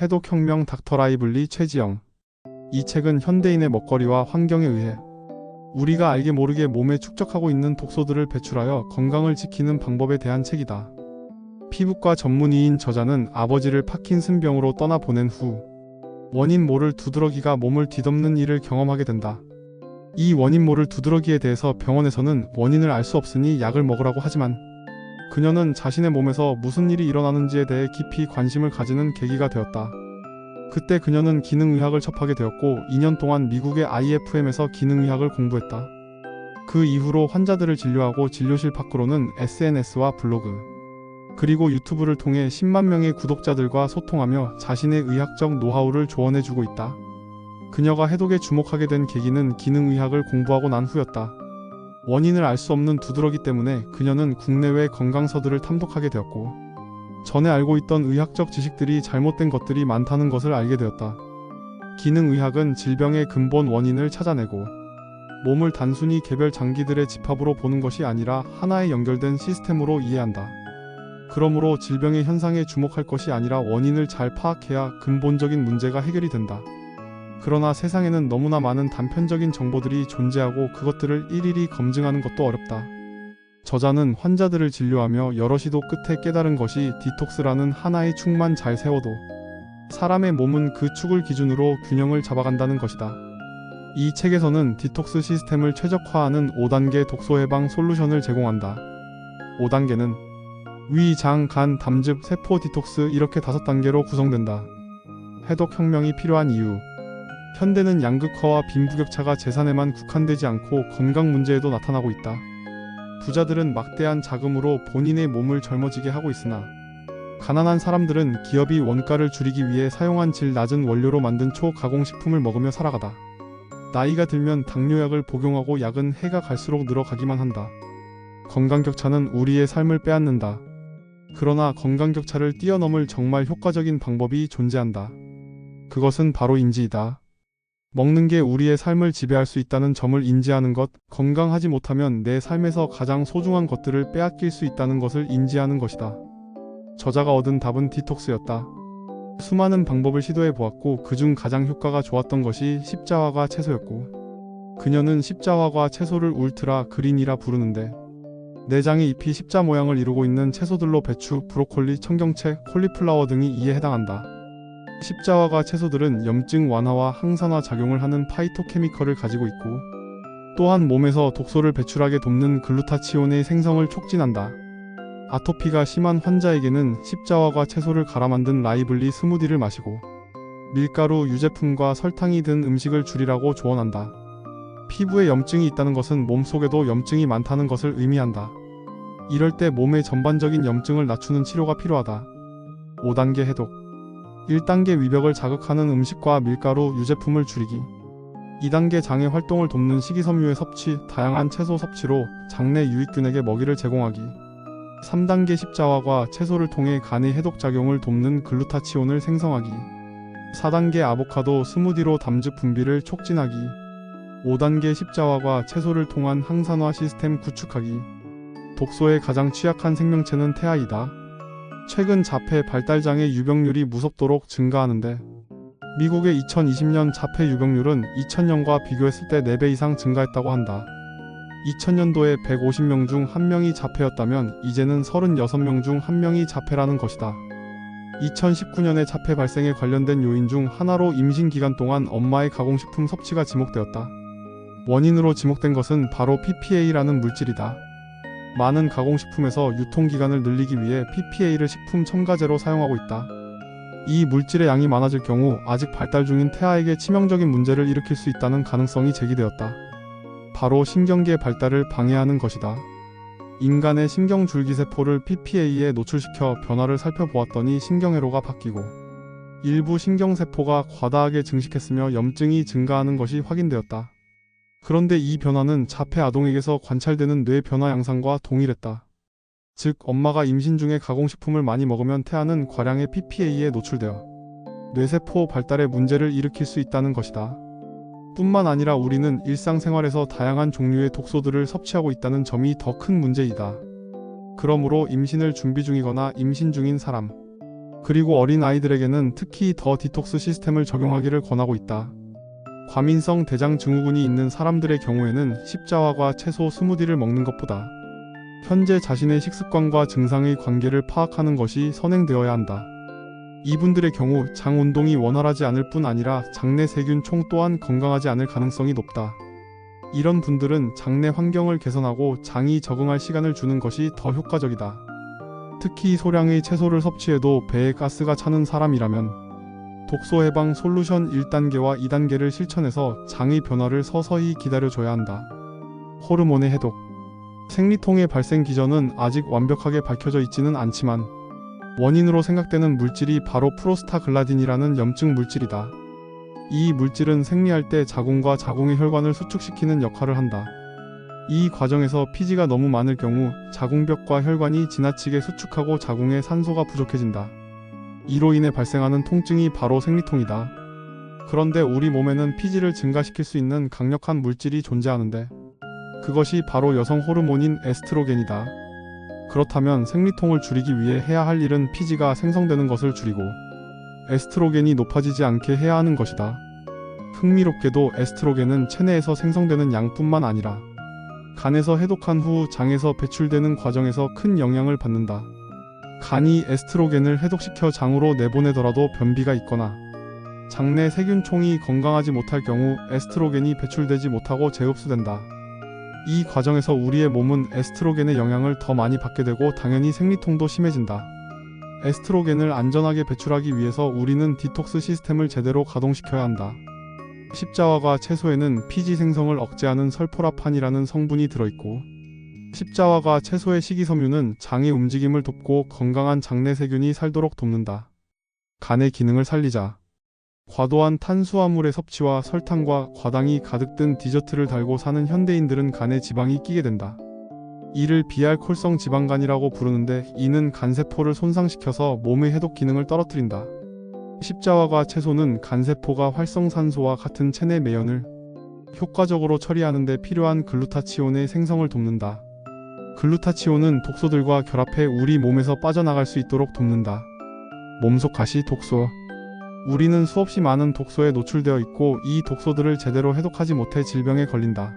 해독혁명 닥터 라이블리 최지영 이 책은 현대인의 먹거리와 환경에 의해 우리가 알게 모르게 몸에 축적하고 있는 독소들을 배출하여 건강을 지키는 방법에 대한 책이다. 피부과 전문의인 저자는 아버지를 파킨슨병으로 떠나 보낸 후 원인 모를 두드러기가 몸을 뒤덮는 일을 경험하게 된다. 이 원인 모를 두드러기에 대해서 병원에서는 원인을 알 수 없으니 약을 먹으라고 하지만 그녀는 자신의 몸에서 무슨 일이 일어나는지에 대해 깊이 관심을 가지는 계기가 되었다. 그때 그녀는 기능의학을 접하게 되었고 2년 동안 미국의 IFM에서 기능의학을 공부했다. 그 이후로 환자들을 진료하고 진료실 밖으로는 SNS와 블로그, 그리고 유튜브를 통해 10만 명의 구독자들과 소통하며 자신의 의학적 노하우를 조언해주고 있다. 그녀가 해독에 주목하게 된 계기는 기능의학을 공부하고 난 후였다. 원인을 알 수 없는 두드러기 때문에 그녀는 국내외 건강서들을 탐독하게 되었고, 전에 알고 있던 의학적 지식들이 잘못된 것들이 많다는 것을 알게 되었다. 기능의학은 질병의 근본 원인을 찾아내고, 몸을 단순히 개별 장기들의 집합으로 보는 것이 아니라 하나의 연결된 시스템으로 이해한다. 그러므로 질병의 현상에 주목할 것이 아니라 원인을 잘 파악해야 근본적인 문제가 해결이 된다. 그러나 세상에는 너무나 많은 단편적인 정보들이 존재하고 그것들을 일일이 검증하는 것도 어렵다. 저자는 환자들을 진료하며 여러 시도 끝에 깨달은 것이 디톡스라는 하나의 축만 잘 세워도 사람의 몸은 그 축을 기준으로 균형을 잡아간다는 것이다. 이 책에서는 디톡스 시스템을 최적화하는 5단계 독소 해방 솔루션을 제공한다. 5단계는 위, 장, 간, 담즙, 세포 디톡스 이렇게 다섯 단계로 구성된다. 해독 혁명이 필요한 이유. 현대는 양극화와 빈부격차가 재산에만 국한되지 않고 건강 문제에도 나타나고 있다. 부자들은 막대한 자금으로 본인의 몸을 젊어지게 하고 있으나 가난한 사람들은 기업이 원가를 줄이기 위해 사용한 질 낮은 원료로 만든 초가공식품을 먹으며 살아가다. 나이가 들면 당뇨약을 복용하고 약은 해가 갈수록 늘어가기만 한다. 건강 격차는 우리의 삶을 빼앗는다. 그러나 건강 격차를 뛰어넘을 정말 효과적인 방법이 존재한다. 그것은 바로 인지이다. 먹는 게 우리의 삶을 지배할 수 있다는 점을 인지하는 것, 건강하지 못하면 내 삶에서 가장 소중한 것들을 빼앗길 수 있다는 것을 인지하는 것이다. 저자가 얻은 답은 디톡스였다. 수많은 방법을 시도해 보았고 그중 가장 효과가 좋았던 것이 십자화과 채소였고 그녀는 십자화과 채소를 울트라 그린이라 부르는데 내장의 잎이 십자 모양을 이루고 있는 채소들로 배추, 브로콜리, 청경채, 콜리플라워 등이 이에 해당한다. 십자화과 채소들은 염증 완화와 항산화 작용을 하는 파이토케미컬을 가지고 있고 또한 몸에서 독소를 배출하게 돕는 글루타치온의 생성을 촉진한다. 아토피가 심한 환자에게는 십자화과 채소를 갈아 만든 라이블리 스무디를 마시고 밀가루, 유제품과 설탕이 든 음식을 줄이라고 조언한다. 피부에 염증이 있다는 것은 몸속에도 염증이 많다는 것을 의미한다. 이럴 때 몸의 전반적인 염증을 낮추는 치료가 필요하다. 5단계 해독 1단계 위벽을 자극하는 음식과 밀가루, 유제품을 줄이기. 2단계 장의 활동을 돕는 식이섬유의 섭취, 다양한 채소 섭취로 장내 유익균에게 먹이를 제공하기. 3단계 십자화과 채소를 통해 간의 해독 작용을 돕는 글루타치온을 생성하기. 4단계 아보카도 스무디로 담즙 분비를 촉진하기. 5단계 십자화과 채소를 통한 항산화 시스템 구축하기. 독소에 가장 취약한 생명체는 태아이다. 최근 자폐 발달장애 유병률이 무섭도록 증가하는데 미국의 2020년 자폐 유병률은 2000년과 비교했을 때 4배 이상 증가했다고 한다. 2000년도에 150명 중 1명이 자폐였다면 이제는 36명 중 1명이 자폐라는 것이다. 2019년에 자폐 발생에 관련된 요인 중 하나로 임신 기간 동안 엄마의 가공식품 섭취가 지목되었다. 원인으로 지목된 것은 바로 PPA라는 물질이다. 많은 가공식품에서 유통기간을 늘리기 위해 PPA를 식품 첨가제로 사용하고 있다. 이 물질의 양이 많아질 경우 아직 발달 중인 태아에게 치명적인 문제를 일으킬 수 있다는 가능성이 제기되었다. 바로 신경계 발달을 방해하는 것이다. 인간의 신경줄기세포를 PPA에 노출시켜 변화를 살펴보았더니 신경회로가 바뀌고 일부 신경세포가 과다하게 증식했으며 염증이 증가하는 것이 확인되었다. 그런데 이 변화는 자폐 아동에게서 관찰되는 뇌 변화 양상과 동일했다. 즉, 엄마가 임신 중에 가공식품을 많이 먹으면 태아는 과량의 PPA에 노출되어 뇌세포 발달에 문제를 일으킬 수 있다는 것이다. 뿐만 아니라 우리는 일상생활에서 다양한 종류의 독소들을 섭취하고 있다는 점이 더 큰 문제이다. 그러므로 임신을 준비 중이거나 임신 중인 사람, 그리고 어린 아이들에게는 특히 더 디톡스 시스템을 적용하기를 권하고 있다. 과민성 대장 증후군이 있는 사람들의 경우에는 십자화과 채소 스무디를 먹는 것보다 현재 자신의 식습관과 증상의 관계를 파악하는 것이 선행되어야 한다. 이분들의 경우 장 운동이 원활하지 않을 뿐 아니라 장내 세균 총 또한 건강하지 않을 가능성이 높다. 이런 분들은 장내 환경을 개선하고 장이 적응할 시간을 주는 것이 더 효과적이다. 특히 소량의 채소를 섭취해도 배에 가스가 차는 사람이라면 독소 해방 솔루션 1단계와 2단계를 실천해서 장의 변화를 서서히 기다려줘야 한다. 호르몬의 해독 생리통의 발생 기전은 아직 완벽하게 밝혀져 있지는 않지만 원인으로 생각되는 물질이 바로 프로스타글라딘이라는 염증 물질이다. 이 물질은 생리할 때 자궁과 자궁의 혈관을 수축시키는 역할을 한다. 이 과정에서 피지가 너무 많을 경우 자궁벽과 혈관이 지나치게 수축하고 자궁에 산소가 부족해진다. 이로 인해 발생하는 통증이 바로 생리통이다. 그런데 우리 몸에는 피지를 증가시킬 수 있는 강력한 물질이 존재하는데 그것이 바로 여성 호르몬인 에스트로겐이다. 그렇다면 생리통을 줄이기 위해 해야 할 일은 피지가 생성되는 것을 줄이고 에스트로겐이 높아지지 않게 해야 하는 것이다. 흥미롭게도 에스트로겐은 체내에서 생성되는 양뿐만 아니라 간에서 해독한 후 장에서 배출되는 과정에서 큰 영향을 받는다. 간이 에스트로겐을 해독시켜 장으로 내보내더라도 변비가 있거나 장내 세균총이 건강하지 못할 경우 에스트로겐이 배출되지 못하고 재흡수된다. 이 과정에서 우리의 몸은 에스트로겐의 영향을 더 많이 받게 되고 당연히 생리통도 심해진다. 에스트로겐을 안전하게 배출하기 위해서 우리는 디톡스 시스템을 제대로 가동시켜야 한다. 십자화과 채소에는 피지 생성을 억제하는 설포라판이라는 성분이 들어있고 십자화과 채소의 식이섬유는 장의 움직임을 돕고 건강한 장내 세균이 살도록 돕는다. 간의 기능을 살리자. 과도한 탄수화물의 섭취와 설탕과 과당이 가득 든 디저트를 달고 사는 현대인들은 간에 지방이 끼게 된다. 이를 비알콜성 지방간이라고 부르는데 이는 간세포를 손상시켜서 몸의 해독 기능을 떨어뜨린다. 십자화과 채소는 간세포가 활성산소와 같은 체내 매연을 효과적으로 처리하는 데 필요한 글루타치온의 생성을 돕는다. 글루타치온은 독소들과 결합해 우리 몸에서 빠져나갈 수 있도록 돕는다. 몸속 가시 독소 우리는 수없이 많은 독소에 노출되어 있고 이 독소들을 제대로 해독하지 못해 질병에 걸린다.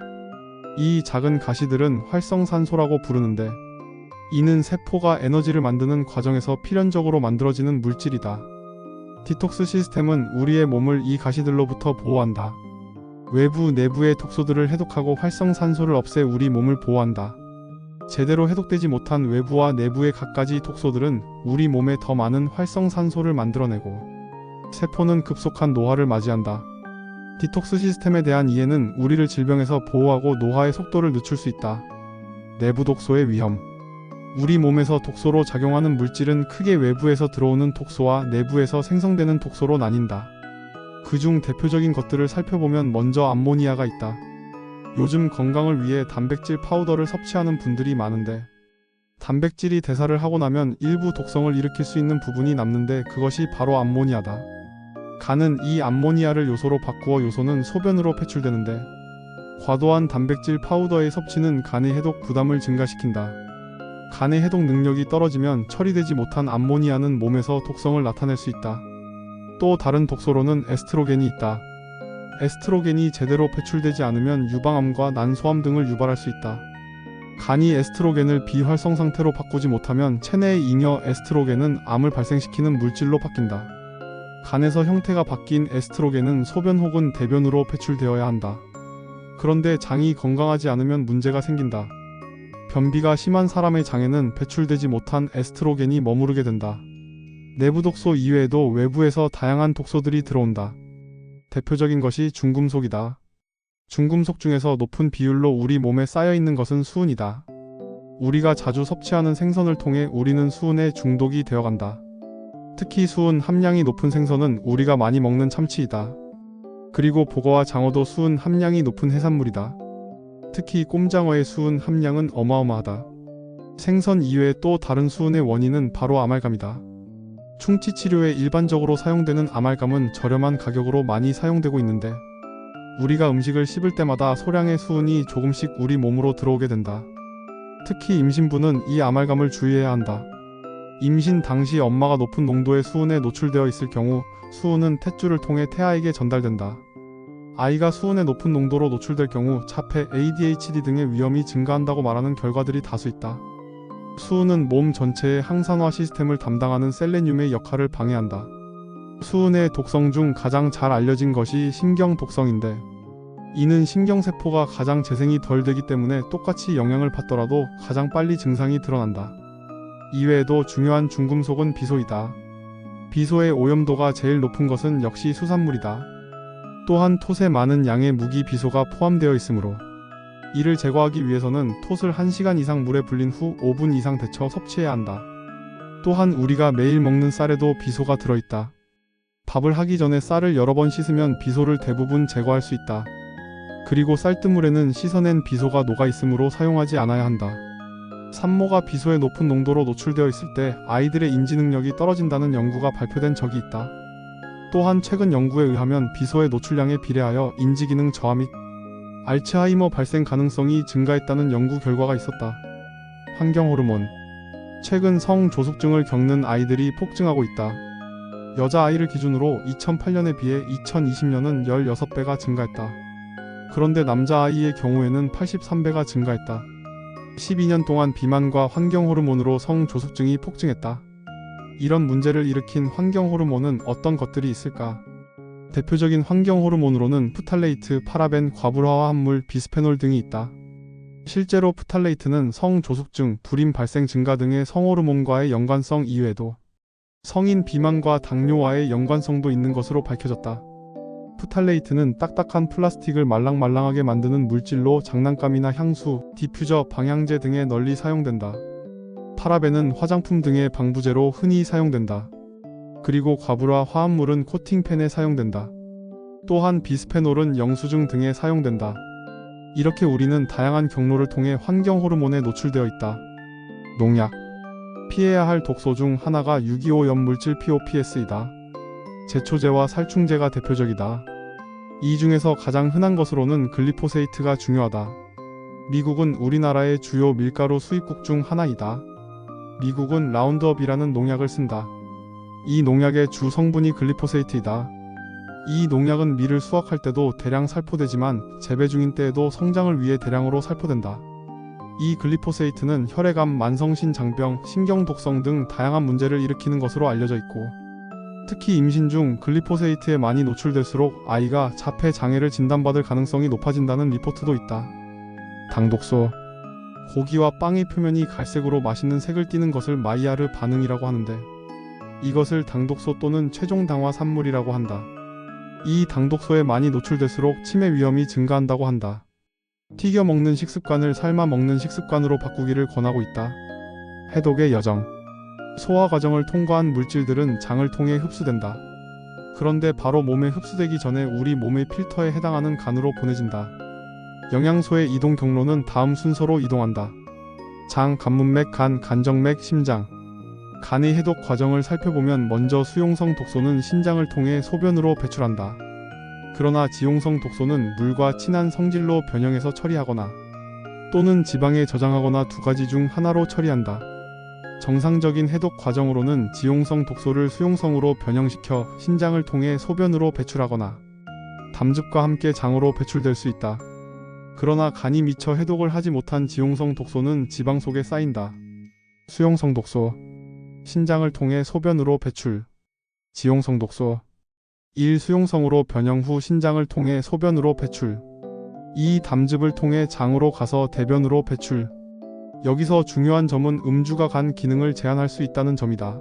이 작은 가시들은 활성산소라고 부르는데 이는 세포가 에너지를 만드는 과정에서 필연적으로 만들어지는 물질이다. 디톡스 시스템은 우리의 몸을 이 가시들로부터 보호한다. 외부 내부의 독소들을 해독하고 활성산소를 없애 우리 몸을 보호한다. 제대로 해독되지 못한 외부와 내부의 갖가지 독소들은 우리 몸에 더 많은 활성산소를 만들어내고 세포는 급속한 노화를 맞이한다. 디톡스 시스템에 대한 이해는 우리를 질병에서 보호하고 노화의 속도를 늦출 수 있다. 내부 독소의 위험. 우리 몸에서 독소로 작용하는 물질은 크게 외부에서 들어오는 독소와 내부에서 생성되는 독소로 나뉜다. 그중 대표적인 것들을 살펴보면 먼저 암모니아가 있다. 요즘 건강을 위해 단백질 파우더를 섭취하는 분들이 많은데 단백질이 대사를 하고 나면 일부 독성을 일으킬 수 있는 부분이 남는데 그것이 바로 암모니아다. 간은 이 암모니아를 요소로 바꾸어 요소는 소변으로 배출되는데 과도한 단백질 파우더의 섭취는 간의 해독 부담을 증가시킨다. 간의 해독 능력이 떨어지면 처리되지 못한 암모니아는 몸에서 독성을 나타낼 수 있다. 또 다른 독소로는 에스트로겐이 있다. 에스트로겐이 제대로 배출되지 않으면 유방암과 난소암 등을 유발할 수 있다. 간이 에스트로겐을 비활성 상태로 바꾸지 못하면 체내의 잉여 에스트로겐은 암을 발생시키는 물질로 바뀐다. 간에서 형태가 바뀐 에스트로겐은 소변 혹은 대변으로 배출되어야 한다. 그런데 장이 건강하지 않으면 문제가 생긴다. 변비가 심한 사람의 장에는 배출되지 못한 에스트로겐이 머무르게 된다. 내부 독소 이외에도 외부에서 다양한 독소들이 들어온다. 대표적인 것이 중금속이다. 중금속 중에서 높은 비율로 우리 몸에 쌓여 있는 것은 수은이다. 우리가 자주 섭취하는 생선을 통해 우리는 수은에 중독이 되어간다. 특히 수은 함량이 높은 생선은 우리가 많이 먹는 참치이다. 그리고 보거와 장어도 수은 함량이 높은 해산물이다. 특히 꼼장어의 수은 함량은 어마어마하다. 생선 이외에 또 다른 수은의 원인은 바로 아말감이다. 충치 치료에 일반적으로 사용되는 아말감은 저렴한 가격으로 많이 사용되고 있는데 우리가 음식을 씹을 때마다 소량의 수은이 조금씩 우리 몸으로 들어오게 된다. 특히 임신부는 이 아말감을 주의해야 한다. 임신 당시 엄마가 높은 농도의 수은에 노출되어 있을 경우 수은은 탯줄을 통해 태아에게 전달된다. 아이가 수은의 높은 농도로 노출될 경우 자폐, ADHD 등의 위험이 증가한다고 말하는 결과들이 다수 있다. 수은은 몸 전체의 항산화 시스템을 담당하는 셀레늄의 역할을 방해한다. 수은의 독성 중 가장 잘 알려진 것이 신경 독성인데 이는 신경세포가 가장 재생이 덜 되기 때문에 똑같이 영향을 받더라도 가장 빨리 증상이 드러난다. 이외에도 중요한 중금속은 비소이다. 비소의 오염도가 제일 높은 것은 역시 수산물이다. 또한 톳에 많은 양의 무기 비소가 포함되어 있으므로 이를 제거하기 위해서는 톳을 1시간 이상 물에 불린 후 5분 이상 데쳐 섭취해야 한다. 또한 우리가 매일 먹는 쌀에도 비소가 들어있다. 밥을 하기 전에 쌀을 여러 번 씻으면 비소를 대부분 제거할 수 있다. 그리고 쌀뜨물에는 씻어낸 비소가 녹아 있으므로 사용하지 않아야 한다. 산모가 비소의 높은 농도로 노출되어 있을 때 아이들의 인지 능력이 떨어진다는 연구가 발표된 적이 있다. 또한 최근 연구에 의하면 비소의 노출량에 비례하여 인지 기능 저하 및 알츠하이머 발생 가능성이 증가했다는 연구 결과가 있었다. 환경 호르몬 최근 성 조숙증을 겪는 아이들이 폭증하고 있다. 여자아이를 기준으로 2008년에 비해 2020년은 16배가 증가했다. 그런데 남자아이의 경우에는 83배가 증가했다. 12년 동안 비만과 환경 호르몬으로 성 조숙증이 폭증했다. 이런 문제를 일으킨 환경 호르몬은 어떤 것들이 있을까? 대표적인 환경 호르몬으로는 프탈레이트, 파라벤, 과불화화 합물, 비스페놀 등이 있다. 실제로 프탈레이트는 성조숙증, 불임 발생 증가 등의 성호르몬과의 연관성 이외에도 성인 비만과 당뇨와의 연관성도 있는 것으로 밝혀졌다. 프탈레이트는 딱딱한 플라스틱을 말랑말랑하게 만드는 물질로 장난감이나 향수, 디퓨저, 방향제 등에 널리 사용된다. 파라벤은 화장품 등의 방부제로 흔히 사용된다. 그리고 과불화 화합물은 코팅펜에 사용된다. 또한 비스페놀은 영수증 등에 사용된다. 이렇게 우리는 다양한 경로를 통해 환경 호르몬에 노출되어 있다. 농약 피해야 할 독소 중 하나가 유기오 염물질 POPS이다. 제초제와 살충제가 대표적이다. 이 중에서 가장 흔한 것으로는 글리포세이트가 중요하다. 미국은 우리나라의 주요 밀가루 수입국 중 하나이다. 미국은 라운드업이라는 농약을 쓴다. 이 농약의 주 성분이 글리포세이트이다. 이 농약은 밀을 수확할 때도 대량 살포되지만 재배 중인 때에도 성장을 위해 대량으로 살포된다. 이 글리포세이트는 혈액암, 만성신 장병, 신경 독성 등 다양한 문제를 일으키는 것으로 알려져 있고 특히 임신 중 글리포세이트에 많이 노출될수록 아이가 자폐 장애를 진단받을 가능성이 높아진다는 리포트도 있다. 당독소 고기와 빵의 표면이 갈색으로 맛있는 색을 띠는 것을 마이야르 반응이라고 하는데 이것을 당독소 또는 최종 당화 산물이라고 한다. 이 당독소에 많이 노출될수록 치매 위험이 증가한다고 한다. 튀겨 먹는 식습관을 삶아 먹는 식습관으로 바꾸기를 권하고 있다. 해독의 여정 소화 과정을 통과한 물질들은 장을 통해 흡수된다. 그런데 바로 몸에 흡수되기 전에 우리 몸의 필터에 해당하는 간으로 보내진다. 영양소의 이동 경로는 다음 순서로 이동한다. 장, 간문맥, 간, 간정맥, 심장. 간의 해독 과정을 살펴보면 먼저 수용성 독소는 신장을 통해 소변으로 배출한다. 그러나 지용성 독소는 물과 친한 성질로 변형해서 처리하거나 또는 지방에 저장하거나 두 가지 중 하나로 처리한다. 정상적인 해독 과정으로는 지용성 독소를 수용성으로 변형시켜 신장을 통해 소변으로 배출하거나 담즙과 함께 장으로 배출될 수 있다. 그러나 간이 미처 해독을 하지 못한 지용성 독소는 지방 속에 쌓인다. 수용성 독소 신장을 통해 소변으로 배출 지용성 독소 1. 수용성으로 변형 후 신장을 통해 소변으로 배출 2. 담즙을 통해 장으로 가서 대변으로 배출 여기서 중요한 점은 음주가 간 기능을 제한할 수 있다는 점이다.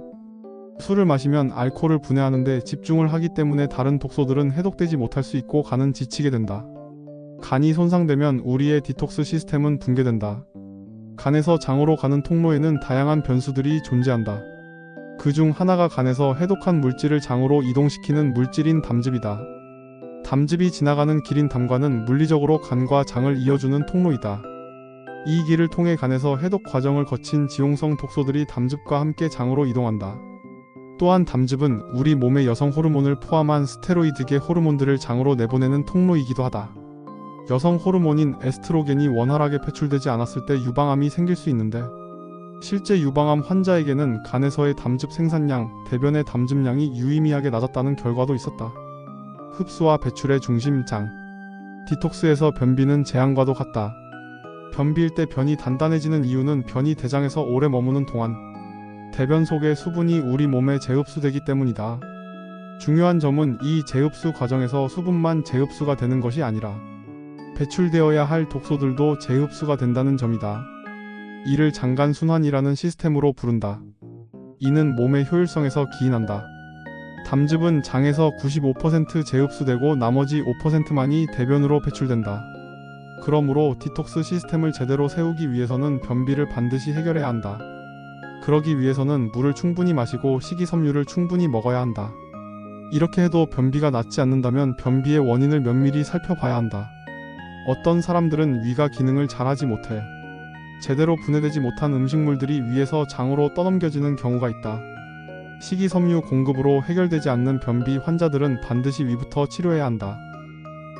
술을 마시면 알코올을 분해하는데 집중을 하기 때문에 다른 독소들은 해독되지 못할 수 있고 간은 지치게 된다. 간이 손상되면 우리의 디톡스 시스템은 붕괴된다. 간에서 장으로 가는 통로에는 다양한 변수들이 존재한다. 그 중 하나가 간에서 해독한 물질을 장으로 이동시키는 물질인 담즙이다. 담즙이 지나가는 길인 담관은 물리적으로 간과 장을 이어주는 통로이다. 이 길을 통해 간에서 해독 과정을 거친 지용성 독소들이 담즙과 함께 장으로 이동한다. 또한 담즙은 우리 몸의 여성 호르몬을 포함한 스테로이드계 호르몬들을 장으로 내보내는 통로이기도 하다. 여성 호르몬인 에스트로겐이 원활하게 배출되지 않았을 때 유방암이 생길 수 있는데 실제 유방암 환자에게는 간에서의 담즙 생산량, 대변의 담즙량이 유의미하게 낮았다는 결과도 있었다. 흡수와 배출의 중심 장. 디톡스에서 변비는 재앙과도 같다. 변비일 때 변이 단단해지는 이유는 변이 대장에서 오래 머무는 동안 대변 속의 수분이 우리 몸에 재흡수되기 때문이다. 중요한 점은 이 재흡수 과정에서 수분만 재흡수가 되는 것이 아니라 배출되어야 할 독소들도 재흡수가 된다는 점이다. 이를 장간 순환이라는 시스템으로 부른다. 이는 몸의 효율성에서 기인한다. 담즙은 장에서 95% 재흡수되고 나머지 5%만이 대변으로 배출된다. 그러므로 디톡스 시스템을 제대로 세우기 위해서는 변비를 반드시 해결해야 한다. 그러기 위해서는 물을 충분히 마시고 식이섬유를 충분히 먹어야 한다. 이렇게 해도 변비가 낫지 않는다면 변비의 원인을 면밀히 살펴봐야 한다. 어떤 사람들은 위가 기능을 잘하지 못해 제대로 분해되지 못한 음식물들이 위에서 장으로 떠넘겨지는 경우가 있다. 식이섬유 공급으로 해결되지 않는 변비 환자들은 반드시 위부터 치료해야 한다.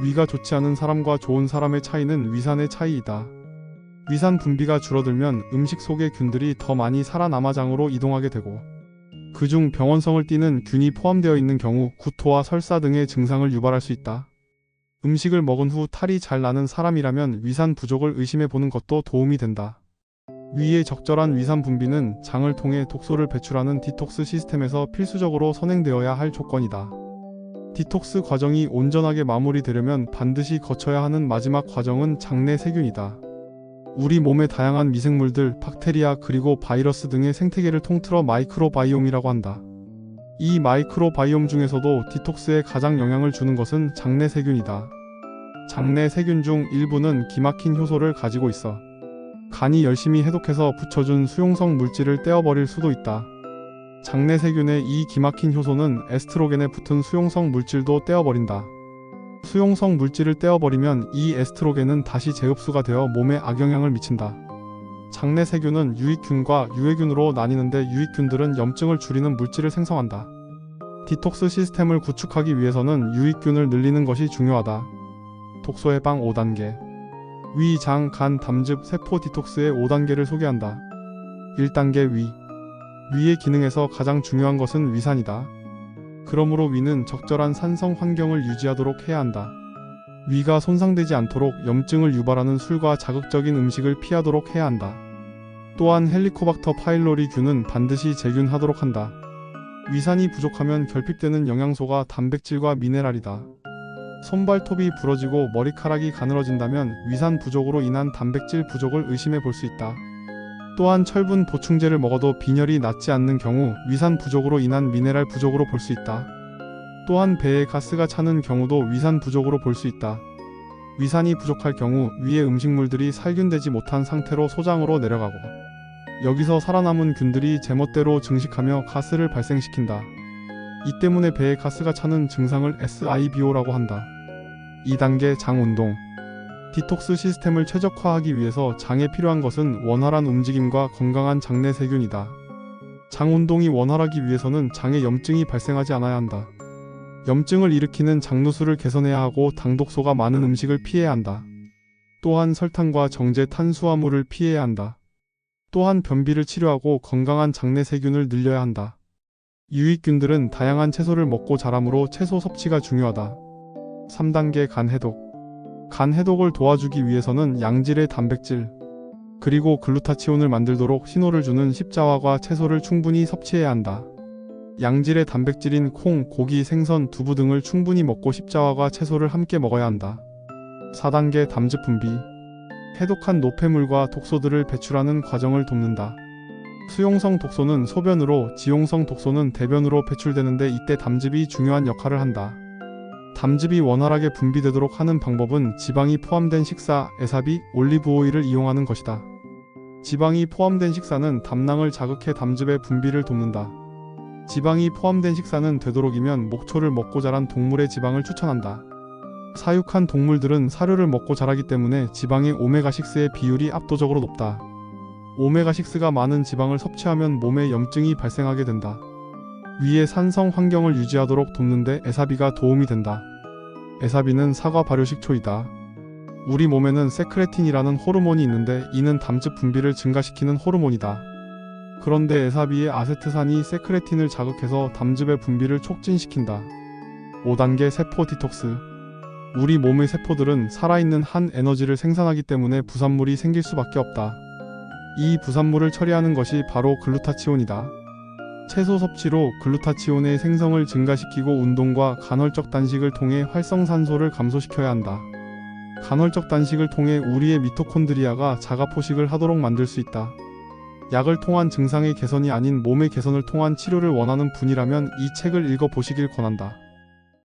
위가 좋지 않은 사람과 좋은 사람의 차이는 위산의 차이이다. 위산 분비가 줄어들면 음식 속의 균들이 더 많이 살아남아 장으로 이동하게 되고 그중 병원성을 띠는 균이 포함되어 있는 경우 구토와 설사 등의 증상을 유발할 수 있다. 음식을 먹은 후 탈이 잘 나는 사람이라면 위산 부족을 의심해 보는 것도 도움이 된다. 위의 적절한 위산 분비는 장을 통해 독소를 배출하는 디톡스 시스템에서 필수적으로 선행되어야 할 조건이다. 디톡스 과정이 온전하게 마무리되려면 반드시 거쳐야 하는 마지막 과정은 장내 세균이다. 우리 몸의 다양한 미생물들, 박테리아 그리고 바이러스 등의 생태계를 통틀어 마이크로바이옴이라고 한다. 이 마이크로바이옴 중에서도 디톡스에 가장 영향을 주는 것은 장내 세균이다. 장내 세균 중 일부는 기막힌 효소를 가지고 있어 간이 열심히 해독해서 붙여준 수용성 물질을 떼어버릴 수도 있다. 장내 세균의 이 기막힌 효소는 에스트로겐에 붙은 수용성 물질도 떼어버린다. 수용성 물질을 떼어버리면 이 에스트로겐은 다시 재흡수가 되어 몸에 악영향을 미친다. 장내 세균은 유익균과 유해균으로 나뉘는데 유익균들은 염증을 줄이는 물질을 생성한다. 디톡스 시스템을 구축하기 위해서는 유익균을 늘리는 것이 중요하다. 독소 해방 5단계 위, 장, 간, 담즙, 세포 디톡스의 5단계를 소개한다. 1단계 위 위의 기능에서 가장 중요한 것은 위산이다. 그러므로 위는 적절한 산성 환경을 유지하도록 해야 한다. 위가 손상되지 않도록 염증을 유발하는 술과 자극적인 음식을 피하도록 해야 한다. 또한 헬리코박터 파일로리 균은 반드시 제균하도록 한다. 위산이 부족하면 결핍되는 영양소가 단백질과 미네랄이다. 손발톱이 부러지고 머리카락이 가늘어진다면 위산 부족으로 인한 단백질 부족을 의심해 볼 수 있다. 또한 철분 보충제를 먹어도 빈혈이 낫지 않는 경우 위산 부족으로 인한 미네랄 부족으로 볼 수 있다. 또한 배에 가스가 차는 경우도 위산 부족으로 볼 수 있다. 위산이 부족할 경우 위의 음식물들이 살균되지 못한 상태로 소장으로 내려가고 여기서 살아남은 균들이 제멋대로 증식하며 가스를 발생시킨다. 이 때문에 배에 가스가 차는 증상을 SIBO라고 한다. 2단계 장 운동 디톡스 시스템을 최적화하기 위해서 장에 필요한 것은 원활한 움직임과 건강한 장내 세균이다. 장 운동이 원활하기 위해서는 장에 염증이 발생하지 않아야 한다. 염증을 일으키는 장누수를 개선해야 하고 당독소가 많은 음식을 피해야 한다. 또한 설탕과 정제 탄수화물을 피해야 한다. 또한 변비를 치료하고 건강한 장내 세균을 늘려야 한다. 유익균들은 다양한 채소를 먹고 자라므로 채소 섭취가 중요하다. 3단계 간 해독 간 해독을 도와주기 위해서는 양질의 단백질 그리고 글루타치온을 만들도록 신호를 주는 십자화과 채소를 충분히 섭취해야 한다. 양질의 단백질인 콩, 고기, 생선, 두부 등을 충분히 먹고 십자화과 채소를 함께 먹어야 한다. 4단계 담즙 분비 해독한 노폐물과 독소들을 배출하는 과정을 돕는다. 수용성 독소는 소변으로, 지용성 독소는 대변으로 배출되는데 이때 담즙이 중요한 역할을 한다. 담즙이 원활하게 분비되도록 하는 방법은 지방이 포함된 식사, 에사비, 올리브 오일을 이용하는 것이다. 지방이 포함된 식사는 담낭을 자극해 담즙의 분비를 돕는다. 지방이 포함된 식사는 되도록이면 목초를 먹고 자란 동물의 지방을 추천한다. 사육한 동물들은 사료를 먹고 자라기 때문에 지방의 오메가6의 비율이 압도적으로 높다. 오메가6가 많은 지방을 섭취하면 몸에 염증이 발생하게 된다. 위의 산성 환경을 유지하도록 돕는데 에사비가 도움이 된다. 에사비는 사과 발효식초이다. 우리 몸에는 세크레틴이라는 호르몬이 있는데 이는 담즙 분비를 증가시키는 호르몬이다. 그런데 에사비의 아세트산이 세크레틴을 자극해서 담즙의 분비를 촉진시킨다. 5단계 세포 디톡스. 우리 몸의 세포들은 살아있는 한 에너지를 생산하기 때문에 부산물이 생길 수밖에 없다. 이 부산물을 처리하는 것이 바로 글루타치온이다. 채소 섭취로 글루타치온의 생성을 증가시키고 운동과 간헐적 단식을 통해 활성산소를 감소시켜야 한다. 간헐적 단식을 통해 우리의 미토콘드리아가 자가 포식을 하도록 만들 수 있다. 약을 통한 증상의 개선이 아닌 몸의 개선을 통한 치료를 원하는 분이라면 이 책을 읽어 보시길 권한다.